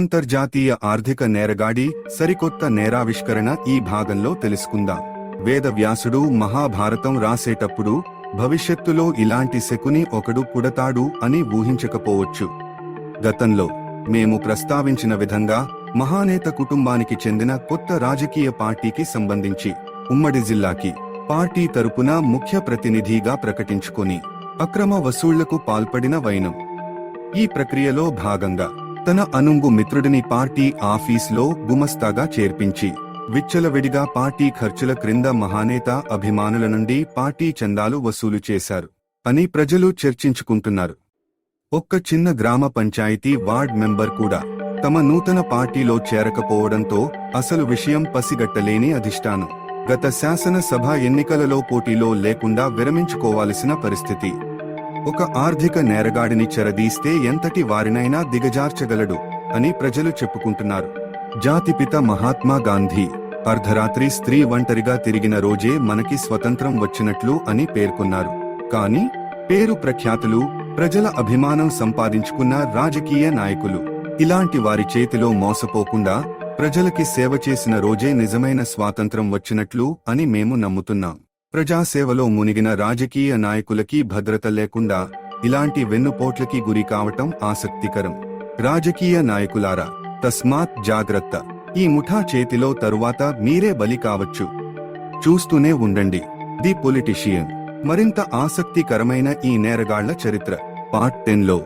అంతర్జాతీయ ఆర్థిక నేరగాడి సరికొత్త నేరావిష్కరణ ఈ భాగంలో తెలుసుకుందాం. వేద వ్యాసుడు మహాభారతం రాసేటప్పుడు భవిష్యత్తులో ఇలాంటి శకుని ఒకడు పుడతాడు అని ఊహించకపోవచ్చు. గతంలో మేము ప్రస్తావించిన విధంగా మహానేత కుటుంబానికి చెందిన కొత్త రాజకీయ పార్టీకి సంబంధించి ఉమ్మడి జిల్లాకి పార్టీ తరపున ముఖ్య ప్రతినిధిగా ప్రకటించుకొని అక్రమ వసూళ్ళకు పాల్పడిన వైనం. ఈ ప్రక్రియలో భాగంగా తన అనుంగు మిత్రుడిని పార్టీ ఆఫీస్లో గుమస్తాగా చేర్పించి విచ్చలవిడిగా పార్టీ ఖర్చుల క్రింద మహానేత అభిమానుల నుండి పార్టీ చందాలు వసూలు చేశారు అని ప్రజలు చర్చించుకుంటున్నారు. ఒక్క చిన్న గ్రామ పంచాయతీ వార్డ్ మెంబర్ కూడా తమ నూతన పార్టీలో చేరకపోవడంతో అసలు విషయం పసిగట్టలేని అధిష్టానం. గత శాసనసభ ఎన్నికలలో పోటీలో లేకుండా విరమించుకోవాల్సిన పరిస్థితి. ఒక ఆర్థిక నేరగాడిని చెరదీస్తే ఎంతటి వారినైనా దిగజార్చగలడు అని ప్రజలు చెప్పుకుంటున్నారు. జాతిపిత మహాత్మా గాంధీ అర్ధరాత్రి స్త్రీ ఒంటరిగా తిరిగిన రోజే మనకి స్వతంత్రం వచ్చినట్లు అని పేర్కొన్నారు. కానీ పేరు ప్రఖ్యాతులు ప్రజల అభిమానం సంపాదించుకున్న రాజకీయ నాయకులు ఇలాంటి వారి చేతిలో మోసపోకుండా ప్రజలకి సేవ చేసిన రోజే నిజమైన స్వాతంత్రం వచ్చినట్లు అని మేము నమ్ముతున్నాం. ప్రజాసేవలో మునిగిన రాజకీయ నాయకులకి భద్రత లేకుండా ఇలాంటి వెన్నుపోట్లకి గురి కావటం ఆసక్తికరం. రాజకీయ నాయకులారా తస్మాత్ జాగ్రత్త. ఈ ముఠా చేతిలో తరువాత మీరే బలి కావచ్చు. చూస్తూనే ఉండండి. The politician. మరింత ఆసక్తికరమైన ఈ నేరగాళ్ళ చరిత్ర. పార్ట్ టెన్లో